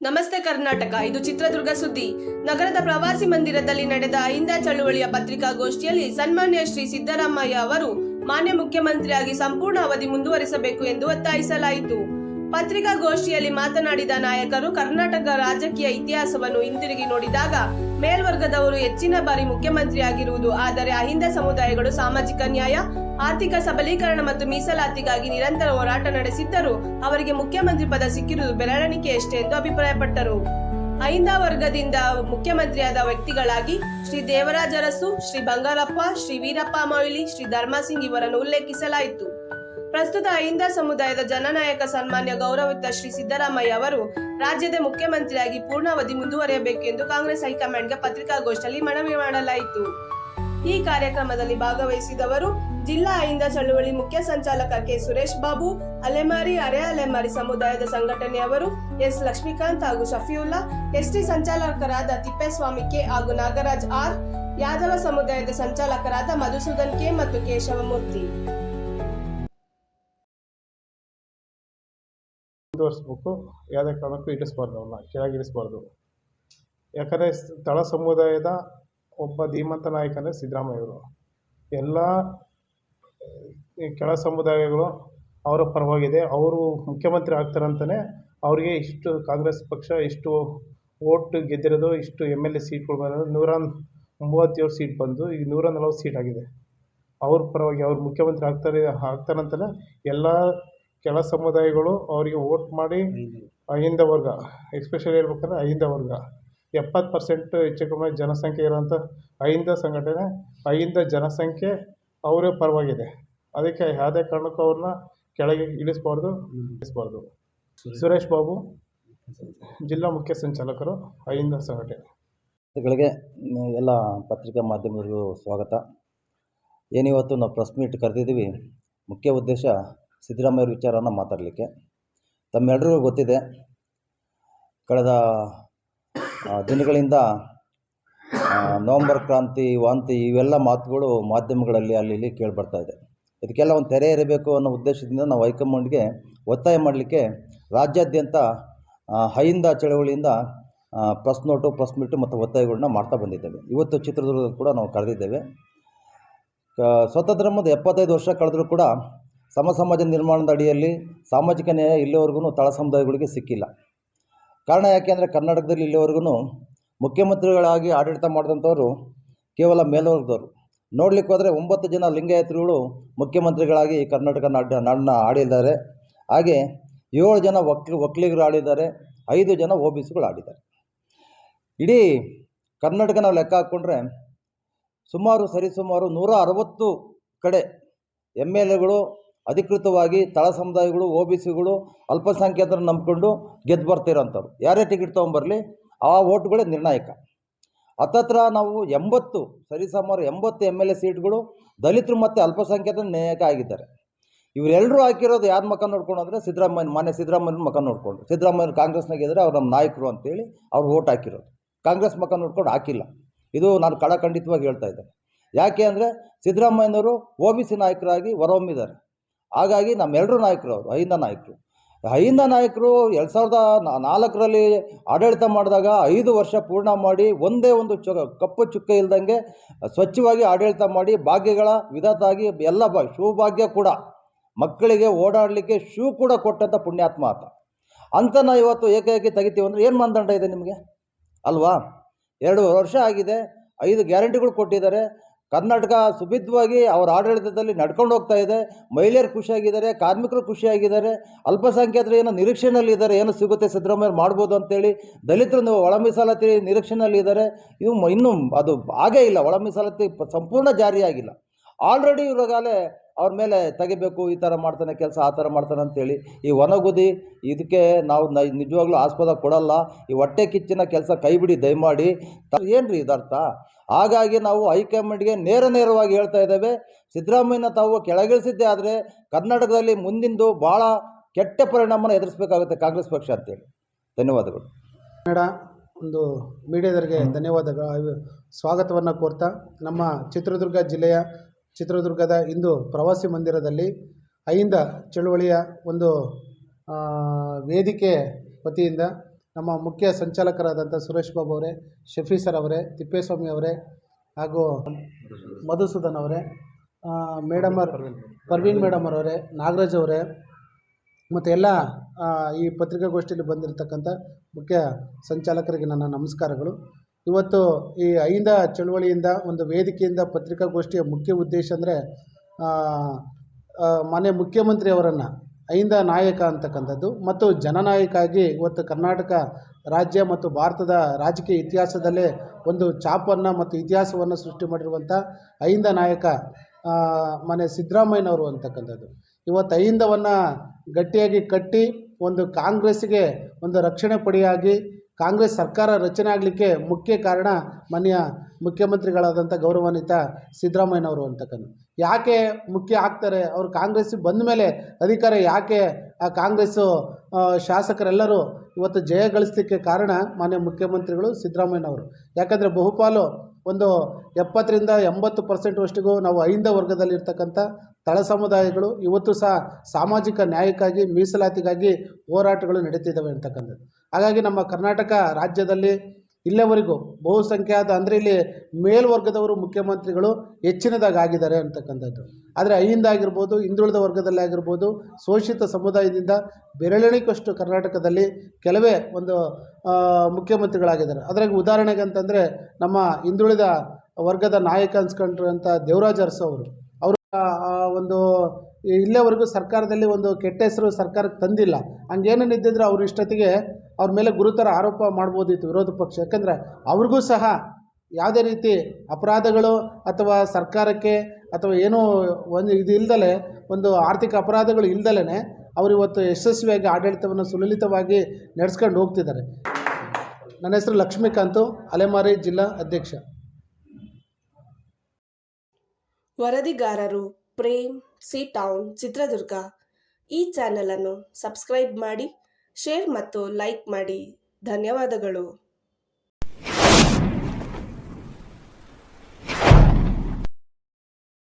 ನಮಸ್ತೆ ಕರ್ನಾಟಕ, ಇದು ಚಿತ್ರದುರ್ಗ ಸುದ್ದಿ. ನಗರದ ಪ್ರವಾಸಿ ಮಂದಿರದಲ್ಲಿ ನಡೆದ ಅಹಿಂದ ಚಳುವಳಿಯ ಪತ್ರಿಕಾಗೋಷ್ಠಿಯಲ್ಲಿ ಸನ್ಮಾನ್ಯ ಶ್ರೀ ಸಿದ್ದರಾಮಯ್ಯ ಅವರು ಮಾನ್ಯ ಮುಖ್ಯಮಂತ್ರಿಯಾಗಿ ಸಂಪೂರ್ಣ ಅವಧಿ ಮುಂದುವರಿಸಬೇಕು ಎಂದು ಒತ್ತಾಯಿಸಲಾಯಿತು. ಪತ್ರಿಕಾಗೋಷ್ಠಿಯಲ್ಲಿ ಮಾತನಾಡಿದ ನಾಯಕರು ಕರ್ನಾಟಕ ರಾಜಕೀಯ ಇತಿಹಾಸವನ್ನು ಹಿಂದಿರುಗಿ ನೋಡಿದಾಗ ಮೇಲ್ವರ್ಗದವರು ಹೆಚ್ಚಿನ ಬಾರಿ ಮುಖ್ಯಮಂತ್ರಿಯಾಗಿರುವುದು, ಆದರೆ ಅಹಿಂದ ಸಮುದಾಯಗಳು ಸಾಮಾಜಿಕ ನ್ಯಾಯ, ಆರ್ಥಿಕ ಸಬಲೀಕರಣ ಮತ್ತು ಮೀಸಲಾತಿಗಾಗಿ ನಿರಂತರ ಹೋರಾಟ ನಡೆಸಿದ್ದರೂ ಅವರಿಗೆ ಮುಖ್ಯಮಂತ್ರಿ ಪದ ಸಿಕ್ಕಿರುವುದು ಬೆರಳಿಕೆಯಷ್ಟೇ ಎಂದು ಅಭಿಪ್ರಾಯಪಟ್ಟರು. ಅಹಿಂದ ವರ್ಗದಿಂದ ಮುಖ್ಯಮಂತ್ರಿಯಾದ ವ್ಯಕ್ತಿಗಳಾಗಿ ಶ್ರೀ ದೇವರಾಜ ಅರಸು, ಶ್ರೀ ಬಂಗಾರಪ್ಪ, ಶ್ರೀ ವೀರಪ್ಪ ಮೊಯ್ಲಿ, ಶ್ರೀ ಧರ್ಮಸಿಂಗ್ ಇವರನ್ನು ಉಲ್ಲೇಖಿಸಲಾಯಿತು. ಪ್ರಸ್ತುತ ಅಹಿಂದ ಸಮುದಾಯದ ಜನನಾಯಕ ಸನ್ಮಾನ್ಯ ಗೌರವಿತ ಶ್ರೀ ಸಿದ್ದರಾಮಯ್ಯ ಅವರು ರಾಜ್ಯದ ಮುಖ್ಯಮಂತ್ರಿಯಾಗಿ ಪೂರ್ಣಾವಧಿ ಮುಂದುವರಿಯಬೇಕೆಂದು ಕಾಂಗ್ರೆಸ್ ಹೈಕಮಾಂಡ್ಗೆ ಪತ್ರಿಕಾಗೋಷ್ಠಿಯಲ್ಲಿ ಮನವಿ ಮಾಡಲಾಯಿತು. ಈ ಕಾರ್ಯಕ್ರಮದಲ್ಲಿ ಭಾಗವಹಿಸಿದವರು ಜಿಲ್ಲಾ ಅಹಿಂದ ಚಳುವಳಿ ಮುಖ್ಯ ಸಂಚಾಲಕ ಕೆ ಸುರೇಶ್ ಬಾಬು, ಅಲೆಮಾರಿ, ಅರೆ ಅಲೆಮಾರಿ ಸಮುದಾಯದ ಸಂಘಟನೆಯವರು ಎಸ್ ಲಕ್ಷ್ಮೀಕಾಂತ್ ಹಾಗೂ ಶಫಿಯುಲ್ಲಾ, ಎಸ್ಟಿ ಸಂಚಾಲಕರಾದ ತಿಪ್ಪೇಸ್ವಾಮಿ ಕೆ ಹಾಗೂ ನಾಗರಾಜ್ ಆರ್, ಯಾದವ ಸಮುದಾಯದ ಸಂಚಾಲಕರಾದ ಮಧುಸೂದನ್ ಕೆ ಮತ್ತು ಕೇಶವಮೂರ್ತಿ. ಮುಂದುವರಿಸ್ಬೇಕು, ಯಾವುದೇ ಕಾರಣಕ್ಕೂ ಇಳಿಸ್ಬಾರ್ದು ಅವನ್ನ ಕೆಳಗಿಳಿಸ್ಬಾರ್ದು ಯಾಕಂದರೆ ತಳ ಸಮುದಾಯದ ಒಬ್ಬ ಧೀಮಂತ ನಾಯಕನೇ ಸಿದ್ದರಾಮಯ್ಯವರು ಎಲ್ಲ ಕೆಳ ಸಮುದಾಯಗಳು ಅವರ ಪರವಾಗಿದೆ. ಅವರು ಮುಖ್ಯಮಂತ್ರಿ ಆಗ್ತಾರಂತಲೇ ಅವರಿಗೆ ಇಷ್ಟು ಕಾಂಗ್ರೆಸ್ ಪಕ್ಷ ಇಷ್ಟು ಓಟ್ ಗೆದ್ದಿರೋದು, ಇಷ್ಟು ಎಂ ಎಲ್ ಎ ಸೀಟ್ಗಳು ಬಂದ ನೂರ ಮೂವತ್ತೇಳು ಸೀಟ್ ಬಂದು ಈಗ ನೂರ ನಲವತ್ತು ಸೀಟ್ ಆಗಿದೆ. ಅವ್ರ ಪರವಾಗಿ ಅವ್ರು ಮುಖ್ಯಮಂತ್ರಿ ಆಗ್ತಾರೆ, ಆಗ್ತಾರಂತಲೇ ಎಲ್ಲ ಕೆಳ ಸಮುದಾಯಗಳು ಅವರಿಗೆ ವೋಟ್ ಮಾಡಿ ಅಹಿಂದ ವರ್ಗ ಎಸ್ಪೆಷಲಿ ಹೇಳ್ಬೇಕಂದ್ರೆ ಅಹಿಂದ ವರ್ಗ. ಎಪ್ಪತ್ತು ಪರ್ಸೆಂಟ್ ಹೆಚ್ಚು ಕಮ್ಮಿ ಜನಸಂಖ್ಯೆ ಇರೋಂಥ ಅಹಿಂದ ಸಂಘಟನೆ ಅಹಿಂದ ಜನಸಂಖ್ಯೆ ಅವರೇ ಪರವಾಗಿದೆ. ಅದಕ್ಕೆ ಯಾವುದೇ ಕಾರಣಕ್ಕೂ ಅವ್ರನ್ನ ಕೆಳಗೆ ಇಳಿಸ್ಬಾರ್ದು ಇಳಿಸ್ಬಾರ್ದು. ಸುರೇಶ್ ಬಾಬು ಜಿಲ್ಲಾ ಮುಖ್ಯ ಸಂಚಾಲಕರು ಅಹಿಂದ ಸಂಘಟನೆಗಳಿಗೆ ಎಲ್ಲ ಪತ್ರಿಕಾ ಮಾಧ್ಯಮದವರಿಗೂ ಸ್ವಾಗತ. ಏನಿವತ್ತು ನಾವು ಪ್ರೆಸ್ ಮೀಟ್ ಕರೆದಿದ್ದೀವಿ. ಮುಖ್ಯ ಉದ್ದೇಶ ಸಿದ್ದರಾಮಯ್ಯ ವಿಚಾರನ ಮಾತಾಡಲಿಕ್ಕೆ. ತಮ್ಮೆಲ್ಲರಿಗೂ ಗೊತ್ತಿದೆ, ಕಳೆದ ದಿನಗಳಿಂದ ನವಂಬರ್ ಕ್ರಾಂತಿ, ವಾಂತಿ ಇವೆಲ್ಲ ಮಾತುಗಳು ಮಾಧ್ಯಮಗಳಲ್ಲಿ ಅಲ್ಲಿ ಇಲ್ಲಿ ಕೇಳಿಬರ್ತಾ ಇದೆ. ಇದಕ್ಕೆಲ್ಲ ಒಂದು ತೆರೆ ಇರಬೇಕು ಅನ್ನೋ ಉದ್ದೇಶದಿಂದ ನಾವು ಹೈಕಮಾಂಡ್ಗೆ ಒತ್ತಾಯ ಮಾಡಲಿಕ್ಕೆ ರಾಜ್ಯಾದ್ಯಂತ ಹೈಂದ ಚಳವಳಿಯಿಂದ ಪ್ರೆಸ್ ನೋಟು, ಪ್ರೆಸ್ ಮೀಟು ಮತ್ತು ಒತ್ತಾಯಗಳನ್ನ ಮಾಡ್ತಾ ಬಂದಿದ್ದೇವೆ. ಇವತ್ತು ಚಿತ್ರದುರ್ಗದಲ್ಲಿ ಕೂಡ ನಾವು ಕರೆದಿದ್ದೇವೆ. ಸ್ವತಂತ್ರ ಮುಂದೆ ಎಪ್ಪತ್ತೈದು ವರ್ಷ ಕಳೆದರೂ ಕೂಡ ಸಮ ಸಮಾಜ ನಿರ್ಮಾಣದ ಅಡಿಯಲ್ಲಿ ಸಾಮಾಜಿಕ ನ್ಯಾಯ ಇಲ್ಲಿವರೆಗೂ ತಳ ಸಮುದಾಯಗಳಿಗೆ ಸಿಕ್ಕಿಲ್ಲ. ಕಾರಣ ಯಾಕೆ ಅಂದರೆ ಕರ್ನಾಟಕದಲ್ಲಿ ಇಲ್ಲಿವರೆಗೂ ಮುಖ್ಯಮಂತ್ರಿಗಳಾಗಿ ಆಡಳಿತ ಮಾಡಿದಂಥವರು ಕೇವಲ ಮೇಲ್ವರ್ಗದವರು. ನೋಡ್ಲಿಕ್ಕೆ ಹೋದರೆ ಒಂಬತ್ತು ಜನ ಲಿಂಗಾಯತರುಗಳು ಮುಖ್ಯಮಂತ್ರಿಗಳಾಗಿ ಕರ್ನಾಟಕ ನಾಡ ನಾಡನ್ನ ಆಡಿದ್ದಾರೆ. ಹಾಗೆ ಏಳು ಜನ ಒಕ್ಲಿ ಒಕ್ಕಲಿಗರು ಆಡಿದ್ದಾರೆ ಐದು ಜನ ಒ ಬಿ ಸಿಗಳು ಆಡಿದ್ದಾರೆ ಇಡೀ ಕರ್ನಾಟಕ ನಾವು ಲೆಕ್ಕ ಹಾಕ್ಕೊಂಡ್ರೆ ಸುಮಾರು ಸರಿಸುಮಾರು ನೂರ ಅರವತ್ತು ಕಡೆ ಎಂ ಎಲ್ ಎಗಳು ಅಧಿಕೃತವಾಗಿ ತಳ ಸಮುದಾಯಗಳು ಒ ಬಿ ಸಿಗಳು ಅಲ್ಪಸಂಖ್ಯಾತರನ್ನು ನಂಬಿಕೊಂಡು ಗೆದ್ದು ಬರ್ತಿರೋಂಥವ್ರು. ಯಾರೇ ಟಿಕೆಟ್ ತೊಗೊಂಬರಲಿ, ಆ ಓಟ್ಗಳೇ ನಿರ್ಣಾಯಕ. ಹತ್ತತ್ರ ನಾವು ಎಂಬತ್ತು, ಸರಿಸುಮಾರು ಎಂಬತ್ತು ಎಂ ಎಲ್ ಎ ಸೀಟ್ಗಳು ದಲಿತರು ಮತ್ತು ಅಲ್ಪಸಂಖ್ಯಾತರ ನೇಯಕ ಆಗಿದ್ದಾರೆ. ಇವರೆಲ್ಲರೂ ಹಾಕಿರೋದು ಯಾರು ಮಕ ನೋಡ್ಕೊಂಡು ಅಂದರೆ ಸಿದ್ದರಾಮಯ್ಯ ಮನೆ ಸಿದ್ದರಾಮಯ್ಯನ ಮಕ ನೋಡ್ಕೊಂಡು. ಸಿದ್ದರಾಮಯ್ಯ ಕಾಂಗ್ರೆಸ್ನಾಗ ಇದ್ದರೆ ಅವ್ರು ನಮ್ಮ ನಾಯಕರು ಅಂತೇಳಿ ಅವ್ರು ಓಟ್ ಹಾಕಿರೋದು. ಕಾಂಗ್ರೆಸ್ ಮಕ ನೋಡ್ಕೊಂಡು ಹಾಕಿಲ್ಲ. ಇದು ನಾನು ಕಳಖಂಡಿತವಾಗಿ ಹೇಳ್ತಾ ಇದ್ದೇನೆ. ಯಾಕೆ ಅಂದರೆ ಸಿದ್ದರಾಮಯ್ಯನವರು ಒ ಬಿ ಸಿ ನಾಯಕರಾಗಿ ಹೊರಹೊಮ್ಮಿದ್ದಾರೆ. ಹಾಗಾಗಿ ನಮ್ಮೆಲ್ಲರೂ ನಾಯಕರು ಅವರು ಅಹಿಂದ ನಾಯಕರು. ಅಹಿಂದ ನಾಯಕರು ಎರಡು ಸಾವಿರದ ನಾಲ್ಕರಲ್ಲಿ ಆಡಳಿತ ಮಾಡಿದಾಗ ಐದು ವರ್ಷ ಪೂರ್ಣ ಮಾಡಿ ಒಂದೇ ಒಂದು ಚು, ಕಪ್ಪು ಚುಕ್ಕ ಇಲ್ದಂಗೆ ಸ್ವಚ್ಛವಾಗಿ ಆಡಳಿತ ಮಾಡಿ ಭಾಗ್ಯಗಳ ವಿಧತಾಗಿ ಎಲ್ಲ ಬಾ ಕೂಡ. ಮಕ್ಕಳಿಗೆ ಓಡಾಡಲಿಕ್ಕೆ ಶೂ ಕೂಡ ಕೊಟ್ಟಂಥ ಪುಣ್ಯಾತ್ಮ ಆತ. ಅಂತ ನಾವು ಇವತ್ತು ಏಕೈಕಿ ತೆಗಿತೀವಿ ಅಂದರೆ ಏನು ಮಾನದಂಡ ಇದೆ ನಿಮಗೆ? ಅಲ್ವಾ? ಎರಡು ವರ್ಷ ಆಗಿದೆ, ಐದು ಗ್ಯಾರಂಟಿಗಳು ಕೊಟ್ಟಿದ್ದಾರೆ ಕರ್ನಾಟಕ ಸುಭಿದ್ವಾಗಿ ಅವರ ಆಡಳಿತದಲ್ಲಿ ನಡ್ಕೊಂಡು ಹೋಗ್ತಾ ಇದೆ. ಮಹಿಳೆಯರು ಖುಷಿಯಾಗಿದ್ದಾರೆ, ಕಾರ್ಮಿಕರು ಖುಷಿಯಾಗಿದ್ದಾರೆ. ಅಲ್ಪಸಂಖ್ಯಾತರು ಏನೋ ನಿರೀಕ್ಷೆಯಲ್ಲಿ ಇದ್ದಾರೆ, ಏನೋ ಸಿಗುತ್ತೆ ಸಿದ್ದರಾಮಯ್ಯ ಮಾಡ್ಬೋದು ಅಂತೇಳಿ. ದಲಿತರು ಒಳ ಮೀಸಲಾತಿ ನಿರೀಕ್ಷೆಯಲ್ಲಿ ಇದ್ದಾರೆ. ಇವು ಇನ್ನೂ ಅದು ಆಗೇ ಇಲ್ಲ, ಒಳ ಸಂಪೂರ್ಣ ಜಾರಿಯಾಗಿಲ್ಲ. ಆಲ್ರೆಡಿ ಇವಾಗಲೇ ಅವ್ರ ಮೇಲೆ ತೆಗಿಬೇಕು, ಈ ಥರ ಮಾಡ್ತಾನೆ ಕೆಲಸ, ಆ ಥರ ಮಾಡ್ತಾನೆ ಅಂತೇಳಿ ಈ ಒನಗುದಿ ಇದಕ್ಕೆ ನಾವು ನಿಜವಾಗ್ಲೂ ಆಸ್ಪದ ಕೊಡಲ್ಲ. ಈ ಹೊಟ್ಟೆ ಕಿಚ್ಚಿನ ಕೆಲಸ ಕೈಬಿಡಿ, ದಯಮಾಡಿ. ಏನು ರೀ ಇದರ್ಥ? ಹಾಗಾಗಿ ನಾವು ಹೈಕಮಾಂಡ್ಗೆ ನೇರ ನೇರವಾಗಿ ಹೇಳ್ತಾ ಇದ್ದೇವೆ. ಸಿದ್ದರಾಮಯ್ಯನ ತಾವು ಕೆಳಗಿಳಿಸಿದ್ದೇ ಆದರೆ ಕರ್ನಾಟಕದಲ್ಲಿ ಮುಂದಿಂದು ಭಾಳ ಕೆಟ್ಟ ಪರಿಣಾಮನ ಎದುರಿಸಬೇಕಾಗುತ್ತೆ ಕಾಂಗ್ರೆಸ್ ಪಕ್ಷ ಅಂತೇಳಿ. ಧನ್ಯವಾದಗಳು. ಕನ್ನಡ ಒಂದು ಮೀಡಿಯಾದವರಿಗೆ ಧನ್ಯವಾದಗಳು. ಸ್ವಾಗತವನ್ನು ಕೋರ್ತಾ ನಮ್ಮ ಚಿತ್ರದುರ್ಗ ಜಿಲ್ಲೆಯ ಚಿತ್ರದುರ್ಗದ ಇಂದು ಪ್ರವಾಸಿ ಮಂದಿರದಲ್ಲಿ ಅಹಿಂದ ಚಳುವಳಿಯ ಒಂದು ವೇದಿಕೆ ವತಿಯಿಂದ ನಮ್ಮ ಮುಖ್ಯ ಸಂಚಾಲಕರಾದಂಥ ಸುರೇಶ್ ಬಾಬು ಅವರೇ, ಶಫಿ ಸರ್ ಅವರೇ, ತಿಪ್ಪೇಸ್ವಾಮಿ ಅವರೇ ಹಾಗೂ ಮಧುಸೂದನ್ ಅವರೇ ಮೇಡಮ್ ಪರ್ವೀನ್ ಮೇಡಮ್ ಅವರೇ ನಾಗರಾಜ್ ಅವರೇ ಮತ್ತು ಎಲ್ಲ ಈ ಪತ್ರಿಕಾಗೋಷ್ಠಿಯಲ್ಲಿ ಬಂದಿರತಕ್ಕಂಥ ಮುಖ್ಯ ಸಂಚಾಲಕರಿಗೆ ನನ್ನ ನಮಸ್ಕಾರಗಳು. ಇವತ್ತು ಈ ಐಂದ ಚಳುವಳಿಯಿಂದ, ಒಂದು ವೇದಿಕೆಯಿಂದ ಪತ್ರಿಕಾಗೋಷ್ಠಿಯ ಮುಖ್ಯ ಉದ್ದೇಶ ಅಂದರೆ ಮಾನ್ಯ ಮುಖ್ಯಮಂತ್ರಿ ಅವರನ್ನು ಅಹಿಂದ ನಾಯಕ ಅಂತಕ್ಕಂಥದ್ದು. ಮತ್ತು ಜನನಾಯಕ ಆಗಿ ಇವತ್ತು ಕರ್ನಾಟಕ ರಾಜ್ಯ ಮತ್ತು ಭಾರತದ ರಾಜಕೀಯ ಇತಿಹಾಸದಲ್ಲೇ ಒಂದು ಛಾಪನ್ನು ಮತ್ತು ಇತಿಹಾಸವನ್ನು ಸೃಷ್ಟಿ ಮಾಡಿರುವಂಥ ಅಹಿಂದ ನಾಯಕ ಮನೆ ಸಿದ್ದರಾಮಯ್ಯನವರು ಅಂತಕ್ಕಂಥದ್ದು. ಇವತ್ತು ಅಹಿಂದವನ್ನು ಗಟ್ಟಿಯಾಗಿ ಕಟ್ಟಿ ಒಂದು ಕಾಂಗ್ರೆಸ್ಸಿಗೆ ಒಂದು ರಕ್ಷಣೆ ಪಡೆಯಾಗಿ ಕಾಂಗ್ರೆಸ್ ಸರ್ಕಾರ ರಚನೆ ಆಗಲಿಕ್ಕೆ ಮುಖ್ಯ ಕಾರಣ ಮಾನ್ಯ ಮುಖ್ಯಮಂತ್ರಿಗಳಾದಂಥ ಗೌರವಾನ್ವಿತ ಸಿದ್ದರಾಮಯ್ಯನವರು ಅಂತಕ್ಕಂಥ ಯಾಕೆ ಮುಖ್ಯ ಆಗ್ತಾರೆ? ಅವರು ಕಾಂಗ್ರೆಸ್ಸಿಗೆ ಬಂದ ಮೇಲೆ ಅಧಿಕಾರ ಯಾಕೆ ಆ ಕಾಂಗ್ರೆಸ್ಸು ಶಾಸಕರೆಲ್ಲರೂ ಇವತ್ತು ಜಯ ಗಳಿಸ್ಲಿಕ್ಕೆ ಕಾರಣ ಮಾನ್ಯ ಮುಖ್ಯಮಂತ್ರಿಗಳು ಸಿದ್ದರಾಮಯ್ಯನವರು. ಯಾಕಂದರೆ ಬಹುಪಾಲು ಒಂದು ಎಪ್ಪತ್ತರಿಂದ ಎಂಬತ್ತು ಪರ್ಸೆಂಟ್ವಷ್ಟಿಗೂ ನಾವು ಐಂದ ವರ್ಗದಲ್ಲಿರ್ತಕ್ಕಂಥ ತಳ ಸಮುದಾಯಗಳು ಇವತ್ತು ಸಹ ಸಾಮಾಜಿಕ ನ್ಯಾಯಕ್ಕಾಗಿ, ಮೀಸಲಾತಿಗಾಗಿ ಹೋರಾಟಗಳು ನಡೀತಿದ್ದಾವೆ ಅಂತಕ್ಕಂಥದ್ದು ಹಾಗಾಗಿ ನಮ್ಮ ಕರ್ನಾಟಕ ರಾಜ್ಯದಲ್ಲಿ ಇಲ್ಲಿವರೆಗೂ ಬಹುಸಂಖ್ಯಾತ ಅಂದರೆ ಇಲ್ಲಿ ಮೇಲ್ವರ್ಗದವರು ಮುಖ್ಯಮಂತ್ರಿಗಳು ಹೆಚ್ಚಿನದಾಗಿ ಆಗಿದ್ದಾರೆ ಅಂತಕ್ಕಂಥದ್ದು. ಆದರೆ ಅಹಿಂದಾಗಿರ್ಬೋದು ಹಿಂದುಳಿದ ವರ್ಗದಲ್ಲಿ ಆಗಿರ್ಬೋದು, ಶೋಷಿತ ಸಮುದಾಯದಿಂದ ಬೆರಳೆಣಿಕಷ್ಟು ಕರ್ನಾಟಕದಲ್ಲಿ ಕೆಲವೇ ಒಂದು ಮುಖ್ಯಮಂತ್ರಿಗಳಾಗಿದ್ದಾರೆ. ಅದ್ರಾಗ ಉದಾಹರಣೆಗೆ ಅಂತಂದರೆ ನಮ್ಮ ಹಿಂದುಳಿದ ವರ್ಗದ ನಾಯಕ ಅನ್ಸ್ಕೊಂಡಿರುವಂಥ ದೇವರಾಜ್ ಅರಸು ಅವರು. ಅವರು ಒಂದು ಇಲ್ಲೇವರೆಗೂ ಸರ್ಕಾರದಲ್ಲಿ ಒಂದು ಕೆಟ್ಟ ಹೆಸರು ಸರ್ಕಾರಕ್ಕೆ ತಂದಿಲ್ಲ. ಹಂಗೇನೇನು ಇದ್ದಿದ್ರೆ ಅವ್ರ ಇಷ್ಟೊತ್ತಿಗೆ ಅವ್ರ ಮೇಲೆ ಗುರುತರ ಆರೋಪ ಮಾಡ್ಬೋದಿತ್ತು ವಿರೋಧ ಪಕ್ಷ. ಯಾಕಂದರೆ ಅವ್ರಿಗೂ ಸಹ ಯಾವುದೇ ರೀತಿ ಅಪರಾಧಗಳು ಅಥವಾ ಸರ್ಕಾರಕ್ಕೆ ಅಥವಾ ಏನೂ ಒಂದು ಇದು ಇಲ್ದಲೆ, ಒಂದು ಆರ್ಥಿಕ ಅಪರಾಧಗಳು ಇಲ್ದಲೇ ಅವರು ಇವತ್ತು ಯಶಸ್ವಿಯಾಗಿ ಆಡಳಿತವನ್ನು ಸುಲಲಿತವಾಗಿ ನಡೆಸ್ಕೊಂಡು ಹೋಗ್ತಿದ್ದಾರೆ. ನನ್ನ ಹೆಸರು ಲಕ್ಷ್ಮೀಕಾಂತು, ಅಲೆಮಾರಿ ಜಿಲ್ಲಾ ಅಧ್ಯಕ್ಷ. ವರದಿಗಾರರು ಪ್ರೇಮ್, ಸಿ ಟೌನ್ ಚಿತ್ರದುರ್ಗ. ಈ ಚಾನಲನ್ನು ಸಬ್ಸ್ಕ್ರೈಬ್ ಮಾಡಿ. ಶೇರ್ ಮತ್ತು ಲೈಕ್ ಮಾಡಿ. ಧನ್ಯವಾದಗಳು.